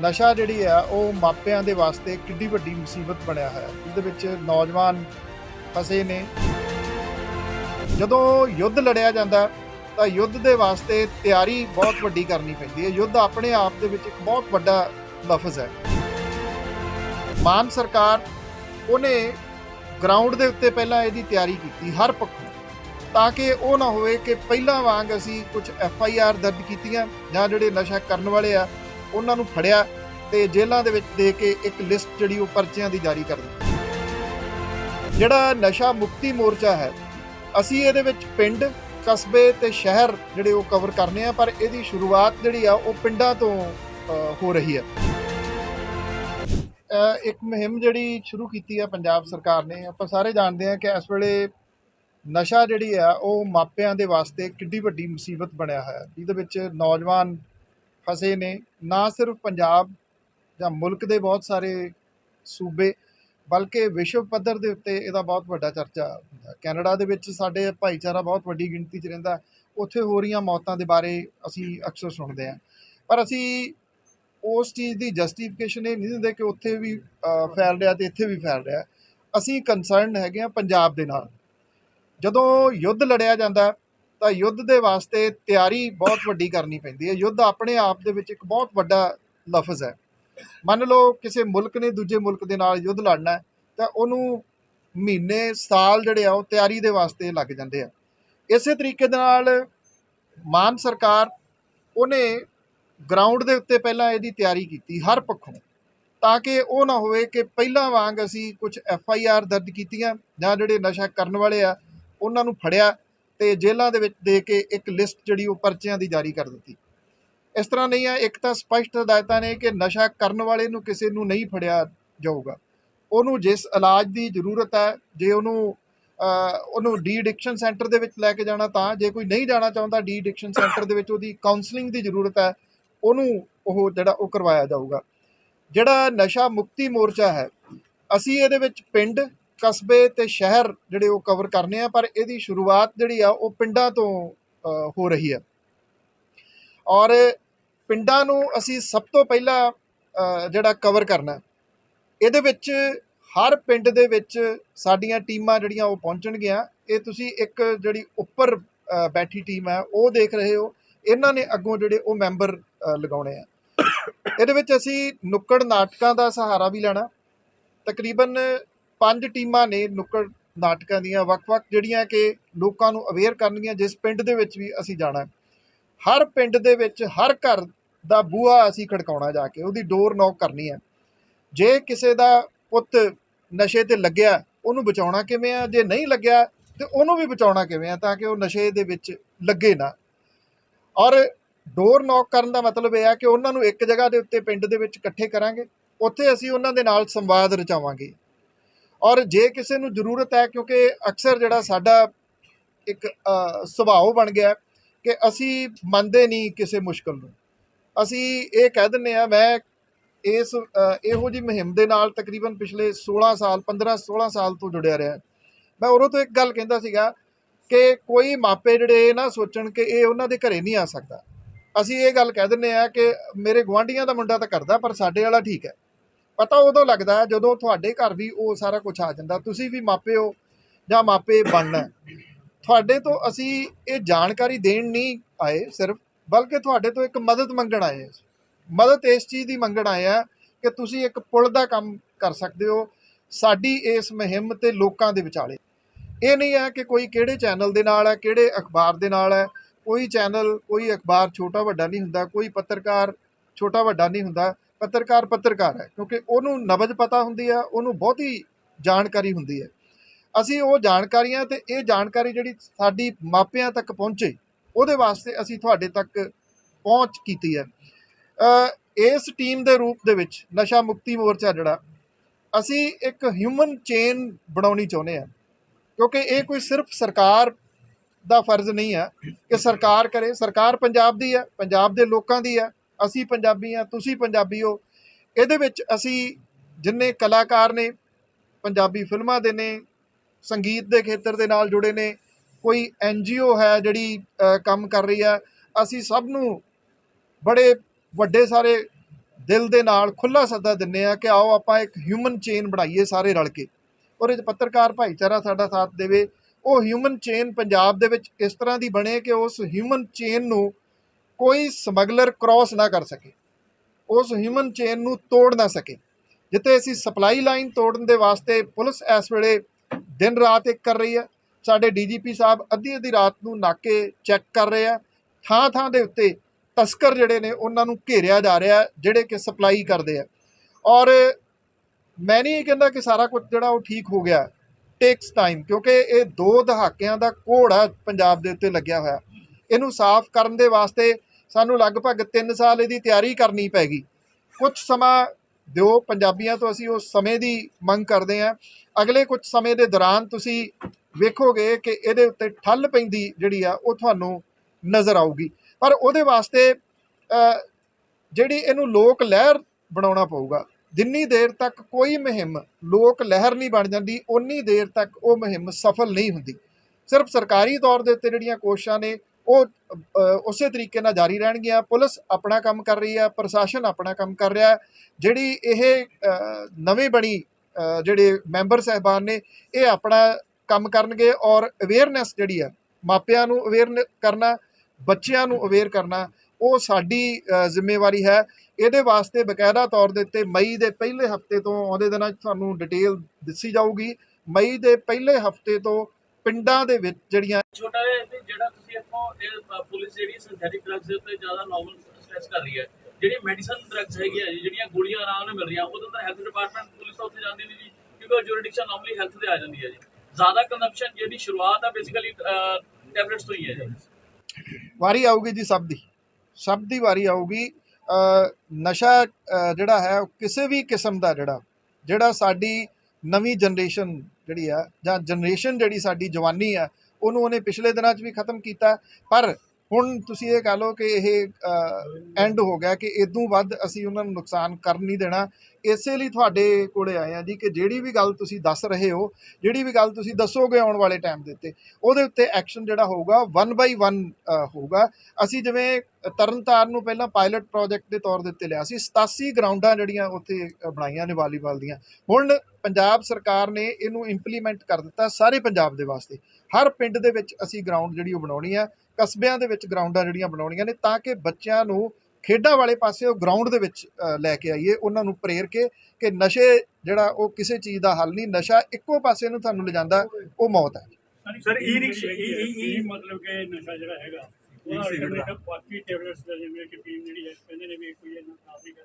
ਨਸ਼ਾ ਜਿਹੜੀ ਆ, ਉਹ ਮਾਪਿਆਂ ਦੇ ਵਾਸਤੇ ਕਿੰਨੀ ਵੱਡੀ ਮੁਸੀਬਤ ਬਣਿਆ ਹੋਇਆ ਜਿਹਦੇ ਵਿੱਚ ਨੌਜਵਾਨ ਫਸੇ ਨੇ। ਜਦੋਂ ਯੁੱਧ ਲੜਿਆ ਜਾਂਦਾ ਤਾਂ ਯੁੱਧ ਦੇ ਵਾਸਤੇ ਤਿਆਰੀ ਬਹੁਤ ਵੱਡੀ ਕਰਨੀ ਪੈਂਦੀ ਹੈ। ਯੁੱਧ ਆਪਣੇ ਆਪ ਦੇ ਵਿੱਚ ਇੱਕ ਬਹੁਤ ਵੱਡਾ ਲਫ਼ਜ਼ ਹੈ। ਮਾਨ ਸਰਕਾਰ ਉਹਨੇ ਗਰਾਊਂਡ ਦੇ ਉੱਤੇ ਪਹਿਲਾਂ ਇਹਦੀ ਤਿਆਰੀ ਕੀਤੀ, ਹਰ ਪੱਖੋਂ। ਤਾਂ ਕਿ ਉਹ ਨਾ ਹੋਵੇ ਕਿ ਪਹਿਲਾਂ ਵਾਂਗ ਅਸੀਂ ਕੁਝ ਐਫ ਆਈ ਆਰ ਦਰਜ ਕੀਤੀਆਂ ਜਾਂ ਜਿਹੜੇ ਨਸ਼ਾ ਕਰਨ ਵਾਲੇ ਆ ਉਹਨਾਂ ਨੂੰ ਫੜਿਆ ਤੇ ਜੇਲ੍ਹਾਂ ਦੇ ਵਿੱਚ ਦੇ ਕੇ ਇੱਕ ਲਿਸਟ ਜਿਹੜੀ ਉਹ ਪਰਚਿਆਂ ਦੀ ਜਾਰੀ ਕਰ ਦਿੱਤੀ। ਜਿਹੜਾ ਨਸ਼ਾ ਮੁਕਤੀ ਮੋਰਚਾ ਹੈ, ਅਸੀਂ ਇਹਦੇ ਵਿੱਚ ਪਿੰਡ, ਕਸਬੇ ਤੇ ਸ਼ਹਿਰ ਜਿਹੜੇ ਉਹ ਕਵਰ ਕਰਨੇ ਆ, ਪਰ ਇਹਦੀ ਸ਼ੁਰੂਆਤ ਜਿਹੜੀ ਆ ਉਹ ਪਿੰਡਾਂ ਤੋਂ ਹੋ ਰਹੀ ਹੈ। ਇੱਕ ਮੁਹਿੰਮ ਜਿਹੜੀ ਸ਼ੁਰੂ ਕੀਤੀ ਹੈ ਪੰਜਾਬ ਸਰਕਾਰ ਨੇ, ਆਪਾਂ ਸਾਰੇ ਜਾਣਦੇ ਹਾਂ ਕਿ ਇਸ ਵੇਲੇ ਨਸ਼ਾ ਜਿਹੜੀ ਆ ਉਹ ਮਾਪਿਆਂ ਦੇ ਵਾਸਤੇ ਕਿੰਨੀ ਵੱਡੀ ਮੁਸੀਬਤ ਬਣਿਆ ਹੋਇਆ। ਜਿਹਦੇ ਵਿੱਚ ਨੌਜਵਾਨ ਫਸੇ ਨੇ, ਨਾ ਸਿਰਫ ਪੰਜਾਬ ਜਾਂ ਮੁਲਕ ਦੇ ਬਹੁਤ ਸਾਰੇ ਸੂਬੇ, ਬਲਕਿ ਵਿਸ਼ਵ ਪੱਧਰ ਦੇ ਉੱਤੇ ਇਹਦਾ ਬਹੁਤ ਵੱਡਾ ਚਰਚਾ ਹੁੰਦਾ। ਕੈਨੇਡਾ ਦੇ ਵਿੱਚ ਸਾਡੇ ਭਾਈਚਾਰਾ ਬਹੁਤ ਵੱਡੀ ਗਿਣਤੀ 'ਚ ਰਹਿੰਦਾ। ਉੱਥੇ ਹੋ ਰਹੀਆਂ ਮੌਤਾਂ ਦੇ ਬਾਰੇ ਅਸੀਂ ਅਕਸਰ ਸੁਣਦੇ ਹਾਂ। ਪਰ ਅਸੀਂ ਉਸ ਚੀਜ਼ ਦੀ ਜਸਟੀਫਿਕੇਸ਼ਨ ਇਹ ਨਹੀਂ ਦਿੰਦੇ ਕਿ ਉੱਥੇ ਵੀ ਫੈਲ ਰਿਹਾ ਤੇ ਇੱਥੇ ਵੀ ਫੈਲ ਰਿਹਾ। ਅਸੀਂ ਕੰਸਰਨ ਹੈਗੇ ਆ ਪੰਜਾਬ ਦੇ ਨਾਲ। ਜਦੋਂ ਯੁੱਧ ਲੜਿਆ ਜਾਂਦਾ ਤਾਂ ਯੁੱਧ ਦੇ ਵਾਸਤੇ ਤਿਆਰੀ ਬਹੁਤ ਵੱਡੀ ਕਰਨੀ ਪੈਂਦੀ ਹੈ। ਯੁੱਧ ਆਪਣੇ ਆਪ ਦੇ ਵਿੱਚ ਇੱਕ ਬਹੁਤ ਵੱਡਾ ਲਫ਼ਜ਼ ਹੈ। ਮੰਨ ਲਓ ਕਿਸੇ ਮੁਲਕ ਨੇ ਦੂਜੇ ਮੁਲਕ ਦੇ ਨਾਲ ਯੁੱਧ ਲੜਨਾ ਹੈ, ਤਾਂ ਉਹਨੂੰ ਮਹੀਨੇ, ਸਾਲ ਜਿਹੜੇ ਆ, ਉਹ ਤਿਆਰੀ ਦੇ ਵਾਸਤੇ ਲੱਗ ਜਾਂਦੇ ਆ। ਇਸੇ ਤਰੀਕੇ ਦੇ ਨਾਲ ਮਾਨ ਸਰਕਾਰ ਉਹਨੇ ਗਰਾਊਂਡ ਦੇ ਉੱਤੇ ਪਹਿਲਾਂ ਇਹਦੀ ਤਿਆਰੀ ਕੀਤੀ, ਹਰ ਪੱਖੋਂ। ਤਾਂ ਕਿ ਉਹ ਨਾ ਹੋਵੇ ਕਿ ਪਹਿਲਾਂ ਵਾਂਗ ਅਸੀਂ ਕੁਝ ਐਫ ਆਈ ਆਰ ਦਰਜ ਕੀਤੀਆਂ ਜਾਂ ਜਿਹੜੇ ਨਸ਼ਾ ਕਰਨ ਵਾਲੇ ਆ, ਉਹਨਾਂ ਨੂੰ ਫੜਿਆ। ਤੇ ਜੇਲ੍ਹਾਂ ਦੇ ਵਿੱਚ ਦੇ ਕੇ ਇੱਕ ਲਿਸਟ ਜਿਹੜੀ ਉਹ ਪਰਚਿਆਂ ਦੀ ਜਾਰੀ ਕਰ ਦਿੱਤੀ। ਇਸ ਤਰ੍ਹਾਂ ਨਹੀਂ ਹੈ, ਇੱਕ ਤਾਂ ਸਪਸ਼ਟ ਹਦਾਇਤਾਂ ਨੇ ਕਿ ਨਸ਼ਾ ਕਰਨ ਵਾਲੇ ਨੂੰ ਕਿਸੇ ਨੂੰ ਨਹੀਂ ਫੜਿਆ ਜਾਊਗਾ। ਉਹਨੂੰ ਜਿਸ ਇਲਾਜ ਦੀ ਜ਼ਰੂਰਤ ਹੈ, ਜੇ ਉਹਨੂੰ ਉਹਨੂੰ ਡੀ ਐਡਿਕਸ਼ਨ ਸੈਂਟਰ ਦੇ ਵਿੱਚ ਲੈ ਕੇ ਜਾਣਾ ਤਾਂ, ਜੇ ਕੋਈ ਨਹੀਂ ਜਾਣਾ ਚਾਹੁੰਦਾ ਡੀ ਐਡਿਕਸ਼ਨ ਸੈਂਟਰ ਦੇ ਵਿੱਚ, ਉਹਦੀ ਕਾਉਂਸਲਿੰਗ ਦੀ ਜ਼ਰੂਰਤ ਹੈ, ਉਹਨੂੰ ਉਹ ਜਿਹੜਾ ਉਹ ਕਰਵਾਇਆ ਜਾਊਗਾ। ਜਿਹੜਾ ਨਸ਼ਾ ਮੁਕਤੀ ਮੋਰਚਾ ਹੈ, ਅਸੀਂ ਇਹਦੇ ਵਿੱਚ ਪਿੰਡ ਕਸਬੇ ਤੇ ਸ਼ਹਿਰ ਜਿਹੜੇ ਉਹ ਕਵਰ ਕਰਨੇ ਆ, ਪਰ ਇਹਦੀ ਸ਼ੁਰੂਆਤ ਜਿਹੜੀ ਆ ਉਹ ਪਿੰਡਾਂ ਤੋਂ ਹੋ ਰਹੀ ਹੈ ਔਰ ਪਿੰਡਾਂ ਨੂੰ ਅਸੀਂ ਸਭ ਤੋਂ ਪਹਿਲਾਂ ਜਿਹੜਾ ਕਵਰ ਕਰਨਾ ਇਹਦੇ ਵਿੱਚ ਹਰ ਪਿੰਡ ਦੇ ਵਿੱਚ ਸਾਡੀਆਂ ਟੀਮਾਂ ਜਿਹੜੀਆਂ ਉਹ ਪਹੁੰਚਣਗੀਆਂ। ਇਹ ਤੁਸੀਂ ਇੱਕ ਜਿਹੜੀ ਉੱਪਰ ਬੈਠੀ ਟੀਮ ਹੈ, ਉਹ ਦੇਖ ਰਹੇ ਹੋ। ਇਹਨਾਂ ਨੇ ਅੱਗੋਂ ਜਿਹੜੇ ਉਹ ਮੈਂਬਰ ਲਗਾਉਣੇ ਆ। ਇਹਦੇ ਵਿੱਚ ਅਸੀਂ ਨੁੱਕੜ ਨਾਟਕਾਂ ਦਾ ਸਹਾਰਾ ਵੀ ਲੈਣਾ। ਤਕਰੀਬਨ ਪੰਜ ਟੀਮਾਂ ਨੇ ਨੁੱਕੜ ਨਾਟਕਾਂ ਦੀਆਂ, ਵੱਖ-ਵੱਖ ਜਿਹੜੀਆਂ ਕਿ ਲੋਕਾਂ ਨੂੰ ਅਵੇਅਰ ਕਰਨਗੀਆਂ, ਜਿਸ ਪਿੰਡ ਦੇ ਵਿੱਚ ਵੀ ਅਸੀਂ ਜਾਣਾ ਹਰ ਪਿੰਡ ਦੇ ਵਿੱਚ ਹਰ ਘਰ ਦਾ ਬੂਹਾ ਅਸੀਂ ਖੜਕਾਉਣਾ ਜਾ ਕੇ, ਉਹਦੀ ਡੋਰ ਨੌਕ ਕਰਨੀ ਹੈ। ਜੇ ਕਿਸੇ ਦਾ ਪੁੱਤ ਨਸ਼ੇ ਤੇ ਲੱਗਿਆ, ਉਹਨੂੰ ਬਚਾਉਣਾ ਕਿਵੇਂ ਆ? ਜੇ ਨਹੀਂ ਲੱਗਿਆ, ਤੇ ਉਹਨੂੰ ਵੀ ਬਚਾਉਣਾ ਕਿਵੇਂ ਆ? ਤਾਂ ਕਿ ਉਹ ਨਸ਼ੇ ਦੇ ਵਿੱਚ ਲੱਗੇ ਨਾ। ਔਰ ਡੋਰ ਨੌਕ ਕਰਨ ਦਾ ਮਤਲਬ ਇਹ ਆ ਕਿ ਉਹਨਾਂ ਨੂੰ ਇੱਕ ਜਗ੍ਹਾ ਦੇ ਉੱਤੇ ਪਿੰਡ ਦੇ ਵਿੱਚ ਇਕੱਠੇ ਕਰਾਂਗੇ। ਉੱਥੇ ਅਸੀਂ ਉਹਨਾਂ ਦੇ ਨਾਲ ਸੰਵਾਦ ਰਚਾਵਾਂਗੇ। ਔਰ ਜੇ ਕਿਸੇ ਨੂੰ ਜ਼ਰੂਰਤ ਹੈ, ਕਿਉਂਕਿ ਅਕਸਰ ਜਿਹੜਾ ਸਾਡਾ ਇੱਕ ਸੁਭਾਅ ਬਣ ਗਿਆ ਕਿ ਅਸੀਂ ਮੰਨਦੇ ਨਹੀਂ ਕਿਸੇ ਮੁਸ਼ਕਲ ਨੂੰ। ਅਸੀਂ ਇਹ ਕਹਿ ਦਿੰਨੇ ਆ ਮੈਂ ਇਸ ਇਹੋ ਜੀ ਮੁਹਿੰਮ ਦੇ ਨਾਲ ਤਕਰੀਬਨ ਪਿਛਲੇ 16 ਸਾਲ 15 16 ਸਾਲ ਤੋਂ ਜੁੜਿਆ ਰਿਹਾ। ਮੈਂ ਉਦੋਂ ਤੋਂ ਇੱਕ ਗੱਲ ਕਹਿੰਦਾ ਸੀਗਾ ਕਿ ਕੋਈ ਮਾਪੇ ਜਿਹੜੇ ਇਹ ਨਾ ਸੋਚਣ ਕਿ ਇਹ ਉਹਨਾਂ ਦੇ ਘਰੇ ਨਹੀਂ ਆ ਸਕਦਾ। ਅਸੀਂ ਇਹ ਗੱਲ ਕਹਿ ਦਿੰਨੇ ਆ ਕਿ ਮੇਰੇ ਗੁਆਂਢੀਆਂ ਦਾ ਮੁੰਡਾ ਤਾਂ ਕਰਦਾ, ਪਰ ਸਾਡੇ ਵਾਲਾ ਠੀਕ ਹੈ। ਪਤਾ ਉਦੋਂ ਲੱਗਦਾ ਜਦੋਂ ਤੁਹਾਡੇ ਘਰ ਵੀ ਉਹ ਸਾਰਾ ਕੁਝ ਆ ਜਾਂਦਾ। ਤੁਸੀਂ ਵੀ ਮਾਪੇ ਹੋ ਜਾਂ ਮਾਪੇ ਬਣਨਾ ਤੁਹਾਡੇ ਤੋਂ ਅਸੀਂ ਇਹ ਜਾਣਕਾਰੀ ਦੇਣ ਨਹੀਂ ਆਏ ਸਿਰਫ, ਬਲਕਿ ਤੁਹਾਡੇ ਤੋਂ ਇੱਕ ਮਦਦ ਮੰਗਣ ਆਏ ਮਦਦ ਇਸ ਚੀਜ਼ ਦੀ ਮੰਗਣ ਆਏ ਆ ਕਿ ਤੁਸੀਂ ਇੱਕ ਪੁਲ ਦਾ ਕੰਮ ਕਰ ਸਕਦੇ ਹੋ। ਸਾਡੀ ਇਸ ਮੁਹਿੰਮ ਤੇ ਲੋਕਾਂ ਦੇ ਵਿਚਾਲੇ। ਇਹ ਨਹੀਂ ਹੈ ਕਿ ਕੋਈ ਕਿਹੜੇ ਚੈਨਲ ਦੇ ਨਾਲ ਹੈ, ਕਿਹੜੇ ਅਖਬਾਰ ਦੇ ਨਾਲ ਹੈ। ਕੋਈ ਚੈਨਲ, ਕੋਈ ਅਖਬਾਰ ਛੋਟਾ ਵੱਡਾ ਨਹੀਂ ਹੁੰਦਾ, ਕੋਈ ਪੱਤਰਕਾਰ ਛੋਟਾ ਵੱਡਾ ਨਹੀਂ ਹੁੰਦਾ। ਪੱਤਰਕਾਰ ਪੱਤਰਕਾਰ ਹੈ, ਕਿਉਂਕਿ ਉਹਨੂੰ ਨਬਜ਼ ਪਤਾ ਹੁੰਦੀ ਹੈ, ਉਹਨੂੰ ਬਹੁਤੀ ਜਾਣਕਾਰੀ ਹੁੰਦੀ ਹੈ। ਅਸੀਂ ਉਹ ਜਾਣਕਾਰੀਆਂ ਤੇ ਇਹ ਜਾਣਕਾਰੀ ਜਿਹੜੀ ਸਾਡੀ ਮਾਪਿਆਂ ਤੱਕ ਪਹੁੰਚੇ, ਉਹਦੇ ਵਾਸਤੇ ਅਸੀਂ ਤੁਹਾਡੇ ਤੱਕ ਪਹੁੰਚ ਕੀਤੀ ਹੈ। ਇਸ ਟੀਮ ਦੇ ਰੂਪ ਦੇ ਵਿੱਚ ਨਸ਼ਾ ਮੁਕਤੀ ਮੋਰਚਾ ਜਿਹੜਾ, ਅਸੀਂ ਇੱਕ ਹਿਊਮਨ ਚੇਨ ਬਣਾਉਣੀ ਚਾਹੁੰਦੇ ਹਾਂ, ਕਿਉਂਕਿ ਇਹ ਕੋਈ ਸਿਰਫ ਸਰਕਾਰ ਦਾ ਫਰਜ਼ ਨਹੀਂ ਹੈ ਕਿ ਸਰਕਾਰ ਕਰੇ। ਸਰਕਾਰ ਪੰਜਾਬ ਦੀ ਹੈ, ਪੰਜਾਬ ਦੇ ਲੋਕਾਂ ਦੀ ਹੈ ਅਸੀਂ ਪੰਜਾਬੀ ਹਾਂ, ਤੁਸੀਂ ਪੰਜਾਬੀ ਹੋ। ਇਹਦੇ ਵਿੱਚ ਅਸੀਂ ਜਿੰਨੇ ਕਲਾਕਾਰ ਨੇ, ਪੰਜਾਬੀ ਫਿਲਮਾਂ ਦੇ ਨੇ, ਸੰਗੀਤ ਦੇ ਖੇਤਰ ਦੇ ਨਾਲ ਜੁੜੇ ਨੇ, ਕੋਈ ਐਨ ਹੈ ਜਿਹੜੀ ਕੰਮ ਕਰ ਰਹੀ ਹੈ, ਅਸੀਂ ਸਭ ਨੂੰ ਬੜੇ ਵੱਡੇ ਸਾਰੇ ਦਿਲ ਦੇ ਨਾਲ ਖੁੱਲਾ ਸੱਦਾ ਦਿੰਨੇ ਆ ਕਿ ਆਓ ਆਪਾਂ ਇੱਕ ਹਿਊਮਨ ਚੇਨ ਬਣਾਈਏ ਸਾਰੇ ਰਲ ਕੇ। ਔਰ ਇਹ ਪੱਤਰਕਾਰ ਭਾਈਚਾਰਾ ਸਾਡਾ ਸਾਥ ਦੇਵੇ। ਉਹ ਹਿਊਮਨ ਚੇਨ ਪੰਜਾਬ ਦੇ ਵਿੱਚ ਇਸ ਤਰ੍ਹਾਂ ਦੀ ਬਣੇ ਕਿ ਉਸ ਹਿਊਮਨ ਚੇਨ ਨੂੰ ਕੋਈ ਸਮਗਲਰ ਕ੍ਰਾਸ ਨਾ ਕਰ ਸਕੇ, ਉਸ ਹਿਊਮਨ ਚੇਨ ਨੂੰ ਤੋੜ ਨਾ ਸਕੇ। ਜਿੱਥੇ ਅਸੀਂ ਸਪਲਾਈ ਲਾਈਨ ਤੋੜਨ ਦੇ ਵਾਸਤੇ ਪੁਲਿਸ ਇਸ ਵੇਲੇ ਦਿਨ ਰਾਤ ਇੱਕ ਕਰ ਰਹੀ ਹੈ। ਸਾਡੇ ਡੀਜੀਪੀ ਸਾਹਿਬ ਅੱਧੀ ਅੱਧੀ ਰਾਤ ਨੂੰ ਨਾਕੇ ਚੈੱਕ ਕਰ ਰਹੇ ਆ। ਥਾਂ ਥਾਂ ਦੇ ਉੱਤੇ ਤਸਕਰ ਜਿਹੜੇ ਨੇ, ਉਹਨਾਂ ਨੂੰ ਘੇਰਿਆ ਜਾ ਰਿਹਾ, ਜਿਹੜੇ ਕਿ ਸਪਲਾਈ ਕਰਦੇ ਆ। ਔਰ ਮੈਂ ਨਹੀਂ ਇਹ ਕਹਿੰਦਾ ਕਿ ਸਾਰਾ ਕੁਝ ਜਿਹੜਾ ਉਹ ਠੀਕ ਹੋ ਗਿਆ। ਟੇਕਸ ਟਾਈਮ ਕਿਉਂਕਿ ਇਹ ਦੋ ਦਹਾਕਿਆਂ ਦਾ ਕੋੜ ਆ ਪੰਜਾਬ ਦੇ ਉੱਤੇ ਲੱਗਿਆ ਹੋਇਆ। ਇਹਨੂੰ ਸਾਫ਼ ਕਰਨ ਦੇ ਵਾਸਤੇ ਸਾਨੂੰ ਲਗਭਗ 3 ਸਾਲ ਇਹਦੀ ਤਿਆਰੀ ਕਰਨੀ ਪੈਗੀ। ਕੁਝ ਸਮਾਂ ਦਿਓ ਪੰਜਾਬੀਆਂ ਤੋਂ, ਅਸੀਂ ਉਸ ਸਮੇਂ ਦੀ ਮੰਗ ਕਰਦੇ ਹਾਂ। ਅਗਲੇ ਕੁਝ ਸਮੇਂ ਦੇ ਦੌਰਾਨ ਤੁਸੀਂ ਵੇਖੋਗੇ ਕਿ ਇਹਦੇ ਉੱਤੇ ਠੱਲ ਪੈਂਦੀ ਜਿਹੜੀ ਆ, ਉਹ ਤੁਹਾਨੂੰ ਨਜ਼ਰ ਆਊਗੀ। ਪਰ ਉਹਦੇ ਵਾਸਤੇ ਜਿਹੜੀ ਇਹਨੂੰ ਲੋਕ ਲਹਿਰ ਬਣਾਉਣਾ ਪਊਗਾ, ਜਿੰਨੀ ਦੇਰ ਤੱਕ ਕੋਈ ਮੁਹਿੰਮ ਲੋਕ ਲਹਿਰ ਨਹੀਂ ਬਣ ਜਾਂਦੀ ਉਨੀ ਦੇਰ ਤੱਕ ਉਹ ਮੁਹਿੰਮ ਸਫਲ ਨਹੀਂ ਹੁੰਦੀ। ਸਿਰਫ ਸਰਕਾਰੀ ਤੌਰ ਦੇ ਉੱਤੇ ਜਿਹੜੀਆਂ ਕੋਸ਼ਿਸ਼ਾਂ ਨੇ ਉਹ ਉਸੇ ਤਰੀਕੇ ਨਾਲ ਜਾਰੀ ਰਹਿਣਗੀਆਂ। ਪੁਲਿਸ ਆਪਣਾ ਕੰਮ ਕਰ ਰਹੀ ਹੈ ਪ੍ਰਸ਼ਾਸਨ ਆਪਣਾ ਕੰਮ ਕਰ ਰਿਹਾ ਜਿਹੜੀ ਇਹ ਅ, ਨਵੇਂ ਬਣੀ ਜਿਹੜੇ ਮੈਂਬਰ ਸਹਿਬਾਨ ਨੇ ਇਹ ਆਪਣਾ ਕੰਮ ਕਰਨਗੇ ਔਰ ਅਵੇਅਰਨੈਸ ਜਿਹੜੀ ਹੈ ਮਾਪਿਆਂ ਨੂੰ ਅਵੇਅਰ ਕਰਨਾ ਬੱਚਿਆਂ ਨੂੰ ਅਵੇਅਰ ਕਰਨਾ ਉਹ ਸਾਡੀ ਜ਼ਿੰਮੇਵਾਰੀ ਹੈ। ਇਹਦੇ ਵਾਸਤੇ ਬਕਾਇਦਾ ਤੌਰ ਦੇ ਉੱਤੇ ਮਈ ਦੇ ਪਹਿਲੇ ਹਫ਼ਤੇ ਤੋਂ ਆਉਂਦੇ ਦਿਨਾਂ 'ਚ ਤੁਹਾਨੂੰ ਡਿਟੇਲ ਦਿੱਤੀ ਜਾਊਗੀ। ਮਈ ਦੇ ਪਹਿਲੇ ਹਫ਼ਤੇ ਤੋਂ ਪਿੰਡਾਂ ਦੇ ਵਿੱਚ ਜਿਹੜੀਆਂ ਛੋਟਾ ਜਿਹੜਾ ਤੁਸੀਂ ਇੱਥੋਂ ਪੁਲਿਸ ਜਿਹੜੀ ਸਿੰਥੈਟਿਕ ਡਰੱਗਸ ਦੇ ਉੱਤੇ ਜ਼ਿਆਦਾ ਨੋਵਲ ਸਟ੍ਰੈਸ ਕਰ ਰਹੀ ਹੈ ਜਿਹੜੀ ਮੈਡੀਸਨ ਡਰੱਗਸ ਹੈਗੀਆਂ ਜੀ ਜਿਹੜੀਆਂ ਗੋਲੀਆਂ ਆਰਾਮ ਨਾਲ ਮਿਲ ਰਹੀਆਂ ਉਦੋਂ ਤਾਂ ਹੈਲਥ ਡਿਪਾਰਟਮੈਂਟ ਪੁਲਿਸ ਤਾਂ ਉੱਥੇ ਜਾਂਦੀ ਨਹੀਂ ਜੀ ਕਿਉਂਕਿ ਜੁਰਿਡਿਕਸ਼ਨ ਨਾਰਮਲੀ ਹੈਲਥ ਦੇ ਆ ਜਾਂਦੀ ਹੈ ਜੀ। ਜ਼ਿਆਦਾ ਕੰਜ਼ੰਪਸ਼ਨ ਜਿਹੜੀ ਸ਼ੁਰੂਆਤ ਆ ਬੇਸਿਕਲੀ ਟੈਬਲੇਟਸ ਤੋਂ ਹੀ ਹੈ ਜੀ। ਵਾਰੀ ਆਊਗੀ ਜੀ ਸਭ ਦੀ ਸਭ ਦੀ ਵਾਰੀ ਆਊਗੀ। ਨਸ਼ਾ ਜਿਹੜਾ ਹੈ ਉਹ ਕਿਸੇ ਵੀ ਕਿਸਮ ਦਾ ਜਿਹੜਾ ਜਿਹੜਾ ਸਾਡੀ ਨਵੀਂ ਜਨਰੇਸ਼ਨ ਜਿਹੜੀ ਆ ਜਾਂ ਜਨਰੇਸ਼ਨ ਜਿਹੜੀ ਸਾਡੀ ਜਵਾਨੀ ਆ, ਉਹਨੂੰ ਉਹਨੇ ਪਿਛਲੇ ਦਿਨਾਂ 'ਚ ਵੀ ਖਤਮ ਕੀਤਾ। ਪਰ ਹੁਣ ਤੁਸੀਂ ਇਹ ਕਹ ਲਓ ਕਿ ਇਹ ਐਂਡ ਹੋ ਗਿਆ ਕਿ ਇਦੋਂ ਵੱਧ ਅਸੀਂ ਉਹਨਾਂ ਨੂੰ ਨੁਕਸਾਨ ਕਰਨ ਨਹੀਂ ਦੇਣਾ। ਇਸੇ ਲਈ ਤੁਹਾਡੇ ਕੋਲੇ ਆਏ ਆ ਜੀ ਕਿ ਜਿਹੜੀ ਵੀ ਗੱਲ ਤੁਸੀਂ ਦੱਸ ਰਹੇ ਹੋ, ਜਿਹੜੀ ਵੀ ਗੱਲ ਤੁਸੀਂ ਦੱਸੋਗੇ ਆਉਣ ਵਾਲੇ ਟਾਈਮ ਦੇ ਉੱਤੇ, ਉਹਦੇ ਉੱਤੇ ਐਕਸ਼ਨ ਜਿਹੜਾ ਹੋਊਗਾ 1 ਬਾਈ 1 ਹੋਊਗਾ। ਅਸੀਂ ਜਿਵੇਂ ਤਰਨਤਾਰਨ ਨੂੰ ਪਹਿਲਾਂ ਪਾਇਲਟ ਪ੍ਰੋਜੈਕਟ ਦੇ ਤੌਰ ਦੇ ਉੱਤੇ ਲਿਆ ਸੀ 87 ਗਰਾਊਂਡਾਂ ਜਿਹੜੀਆਂ ਉੱਥੇ ਬਣਾਈਆਂ ਨੇ ਵਾਲੀਬਾਲ ਦੀਆਂ। ਹੁਣ ਪੰਜਾਬ ਸਰਕਾਰ ਨੇ ਇਹਨੂੰ ਇੰਪਲੀਮੈਂਟ ਕਰ ਦਿੱਤਾ ਸਾਰੇ ਪੰਜਾਬ ਦੇ ਵਾਸਤੇ। ਹਰ ਪਿੰਡ ਦੇ ਵਿੱਚ ਅਸੀਂ ਗਰਾਊਂਡ ਜਿਹੜੀ ਉਹ ਬਣਾਉਣੀ ਆ। ਕਸਬਿਆਂ ਦੇ ਵਿੱਚ ਗਰਾਊਂਡਾਂ ਜਿਹੜੀਆਂ ਬਣਾਉਣੀਆਂ ਨੇ ਤਾਂ ਕਿ ਬੱਚਿਆਂ ਨੂੰ ਖੇਡਾਂ ਵਾਲੇ ਪਾਸੇ ਉਹ ਗਰਾਊਂਡ ਦੇ ਵਿੱਚ ਲੈ ਕੇ ਆਈਏ ਉਹਨਾਂ ਨੂੰ ਪ੍ਰੇਰ ਕੇ ਕਿ ਨਸ਼ੇ ਜਿਹੜਾ ਉਹ ਕਿਸੇ ਚੀਜ਼ ਦਾ ਹੱਲ ਨਹੀਂ ਨਸ਼ਾ ਇੱਕੋ ਪਾਸੇ ਨੂੰ ਤੁਹਾਨੂੰ ਲਿਜਾਂਦਾ ਉਹ ਮੌਤ ਹੈ। ਸਰ ਰਿਕਸ਼ਾ ਈ ਮਤਲਬ ਕਿ ਨਸ਼ਾ ਜਿਹੜਾ ਹੈਗਾ ਉਹ ਬਾਕੀ ਟੈਬਲੇਟਸ ਦਾ ਜਿਵੇਂ ਕਿ ਟੀਮ ਜਿਹੜੀ ਹੈ ਕਹਿੰਦੇ ਨੇ ਵੀ ਕੋਈ ਇਹਨਾਂ ਕਰ